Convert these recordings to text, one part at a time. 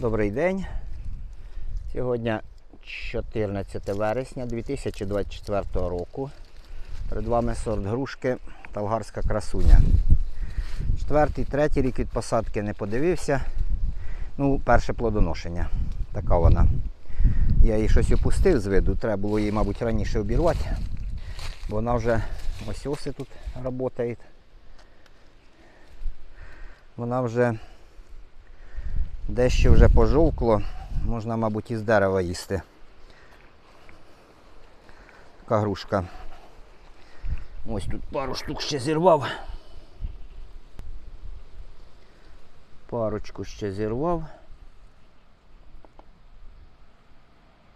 Добрий день. Сьогодні 14 вересня 2024 року. Перед вами сорт грушки Талгарська красуня. Четвертий, третій рік від посадки не подивився. Ну, перше плодоношення. Така вона. Я її щось опустив з виду, треба було її, мабуть, раніше обірвати. Бо вона вже ось оси тут працює. Вона вже дещо вже пожовкло, можна, мабуть, із дерева їсти. Така грушка. Ось тут пару штук ще зірвав. Парочку ще зірвав.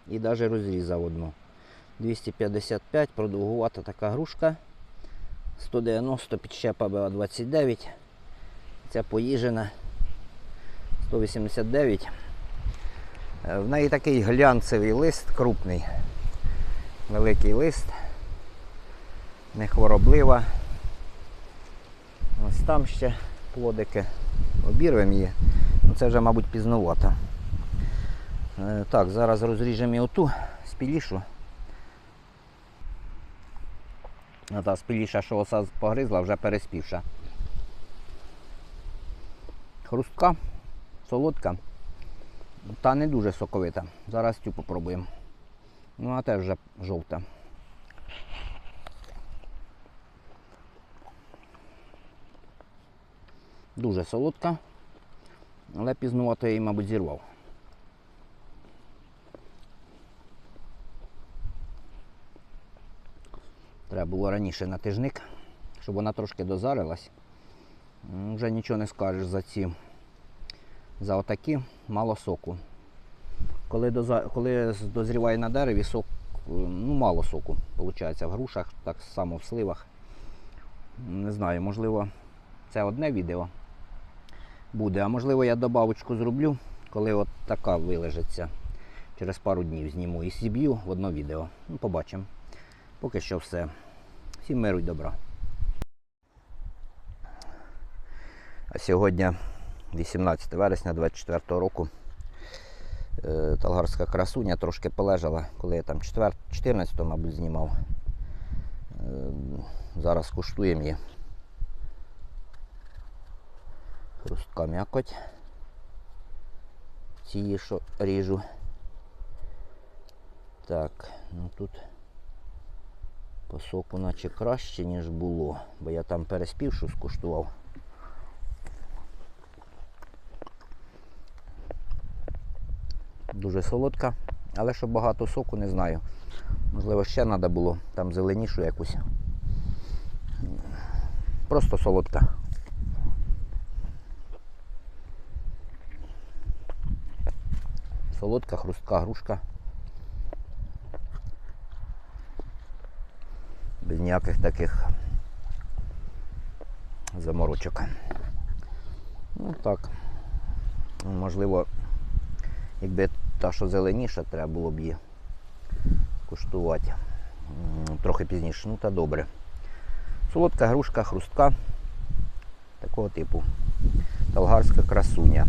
І навіть розрізав одну. 255, продовгувата така грушка. 190 підщепа БА-29. Ця поїжена. 189. Е, В неї такий глянцевий лист, крупний, великий лист, не хвороблива. Ось там ще плодики. Обірвемо її. Ну, це вже, мабуть, пізновато. Е, Так, зараз розріжемо і оту спілішу. А та спіліша, що оса погризла, вже переспівша. Хрустка солодка, та не дуже соковита. Зараз цю попробуємо. Ну, а теж вже жовта. Дуже солодка, але пізнувато я її, мабуть, зірвав. Треба було раніше на тижник, щоб вона трошки дозарилась. Вже нічого не скажеш за ці за отакі мало соку. Коли, доза, коли дозріває на дереві, сок, е, ну мало соку виходить в грушах, так само в сливах. Не знаю, можливо, це одне відео буде, а можливо я добавочку зроблю, коли от така вилежиться. Через пару днів зніму і зіб'ю в одно відео. Ну, побачимо. Поки що все. Всім миру й добра. А сьогодні 18 вересня 24 року. Е, Талгарська красуня трошки полежала, коли я там 14, мабуть, знімав. Е, Зараз куштуємо її. Хрустка м'якоть. Ці, що ріжу. Так, ну тут по соку наче краще, ніж було, бо я там переспівшу скуштував. Дуже солодка, але що багато соку, не знаю. Можливо, ще треба було там зеленішу якусь. Просто солодка. Солодка, хрустка грушка. Без ніяких таких заморочок. Ну так. Можливо, Якби та, що зеленіша, треба було б її куштувати трохи пізніше. Ну та добре. Солодка грушка, хрустка такого типу. Талгарська красуня.